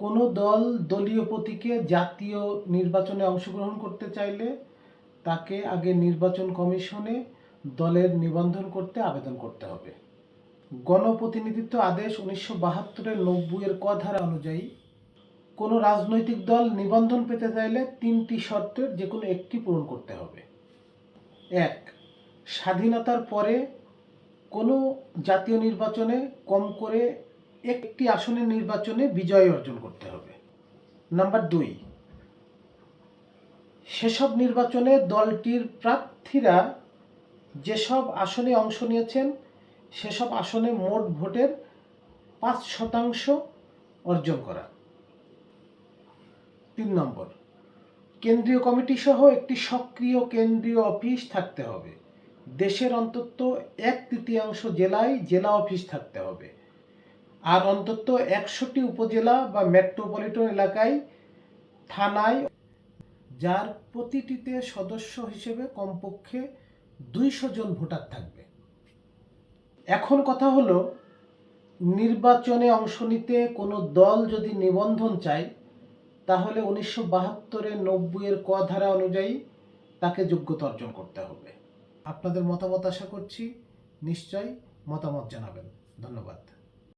কোনো দল দলীয় প্রতীকে জাতীয় নির্বাচনে অংশগ্রহণ করতে চাইলে তাকে আগে নির্বাচন কমিশনে দলের নিবন্ধন করতে আবেদন করতে হবে। গণপ্রতিনিধিত্ব আদেশ উনিশশো বাহাত্তরের নব্বইয়ের ক ধারা অনুযায়ী কোনো রাজনৈতিক দল নিবন্ধন পেতে চাইলে তিনটি শর্তের যে কোনো একটি পূরণ করতে হবে। এক, স্বাধীনতার পরে কোনো জাতীয় নির্বাচনে কম করে একটি আসনের নির্বাচনে বিজয় অর্জন করতে হবে। নাম্বার দুই, সেসব নির্বাচনে দলটির প্রার্থীরা যেসব আসনে অংশ নিয়েছেন, সেসব আসনে মোট ভোটের পাঁচ শতাংশ অর্জন করা। তিন নম্বর, কেন্দ্রীয় কমিটি সহ একটি সক্রিয় কেন্দ্রীয় অফিস থাকতে হবে। দেশের অন্তত এক তৃতীয়াংশ জেলায় জেলা অফিস থাকতে হবে। আর অন্তত একশোটি উপজেলা বা মেট্রোপলিটন এলাকায়, থানায়, যার প্রতিটিতে সদস্য হিসেবে কমপক্ষে দুইশো জন ভোটার থাকবে। এখন কথা হলো, নির্বাচনে অংশ নিতে কোনো দল যদি নিবন্ধন চায়, তাহলে উনিশশো বাহাত্তরের নব্বইয়ের ক ধারা অনুযায়ী তাকে যোগ্যতা অর্জন করতে হবে। আপনাদের মতামত আশা করছি, নিশ্চয় মতামত জানাবেন। ধন্যবাদ।